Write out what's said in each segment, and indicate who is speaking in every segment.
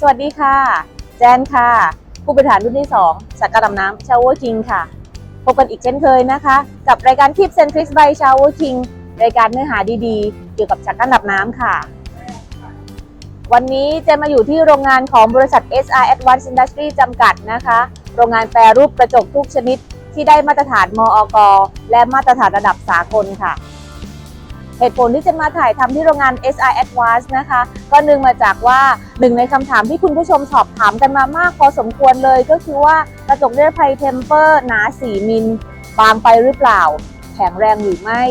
Speaker 1: สวัสดีค่ะ แจนค่ะ ผู้บริหารรุ่นที่2จากการดำน้ำ Shower King ค่ะ พบกันอีกเช่นเคยนะคะ กับรายการ Tip Centric by Shower King รายการเนื้อหาดีๆ เกี่ยวกับจากการดับน้ำค่ะ วันนี้เจนมาอยู่ที่โรงงานของบริษัท SR Advanced Industry จำกัดนะคะ โรงงานแปรรูปกระจกทุกชนิดที่ได้มาตรฐานมอก และมาตรฐานระดับสากลค่ะ เหตุผลที่จะมาถ่ายทำที่โรงงาน S.I. Advance นะคะ ก็เนื่องมาจากว่าหนึ่งในคำถามที่คุณผู้ชมสอบถามกันมามากพอสมควรเลย ก็คือว่ากระจกนิรภัยเทมเปอร์หนา 4 มิล บางไปหรือเปล่า แข็งแรงหรือไม่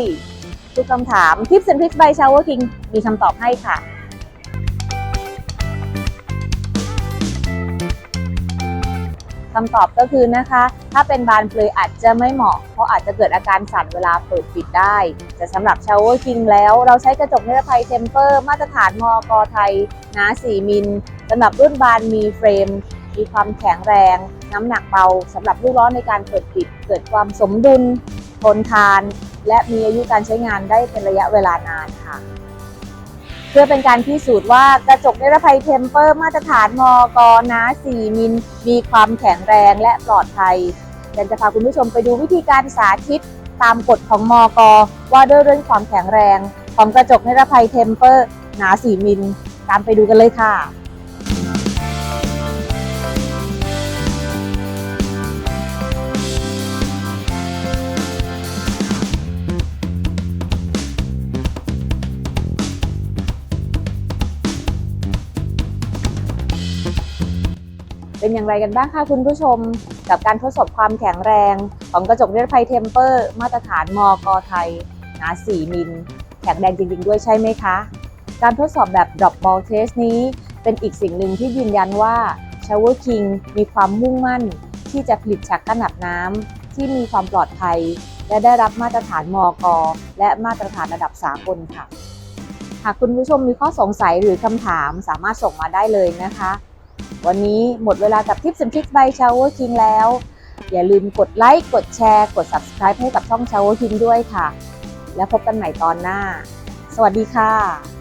Speaker 1: ทุกคำถามทิปเซนพิกใบชาวเวอร์คิงมีคำตอบให้ค่ะ คำตอบก็คือนะคะ ถ้าเป็นบานเปลยอาจจะไม่เหมาะ เพราะอาจจะเกิดอาการสั่นเวลาเปิดปิดได้ แต่สำหรับชาวเวอร์คิงแล้วเราใช้กระจกนิรภัยเทมเปอร์มาตรฐานมอกไทยหนา 4 มิลสำหรับรุ่นบานมีเฟรม มีความแข็งแรง น้ำหนักเบาสำหรับลูกล้อในการเปิดปิด เกิดความสมดุลทนทาน และมีอายุการใช้งานได้เป็นระยะเวลานานค่ะ พื่อเป็นการพิสูจน์ว่ากระจกนิรภัยเทมเปอร์มาตรฐานมอกหนา4มิลมีความแข็งแรงและปลอดภัยเดนจะพาคุณผู้ชมไปดูวิธีการสาธิตตามกฎของมอกว่าด้วยเรื่องความแข็งแรง ของกระจกนิรภัยเทมเปอร์หนา 4 มิล ตามไปดูกันเลยค่ะ เป็นอย่างไรกันบ้างคะคุณผู้ชม กับการทดสอบความแข็งแรงของกระจกนิรภัยเทมเปอร์ มาตรฐานมอกไทยหนา4มิลแข็งแรงจริง ๆ ด้วยใช่ไหมคะ การทดสอบแบบ drop ball test นี้เป็นอีกสิ่งหนึ่งที่ยืนยันว่า Shower King มีความมุ่งมั่น ที่จะผลิตฉากกั้นอับน้ำที่มีความปลอดภัย และได้รับมาตรฐานมอกและมาตรฐานระดับสากลค่ะ หากคุณผู้ชมมีข้อสงสัยหรือคำถามสามารถส่งมาได้เลยนะคะ วันนี้หมดเวลากับทิปส์ and Tricks by Shower King แล้ว อย่าลืมกดไลค์ กดแชร์ กด Subscribe ให้กับช่อง Shower King ด้วยค่ะ แล้วพบกันใหม่ตอนหน้า สวัสดีค่ะ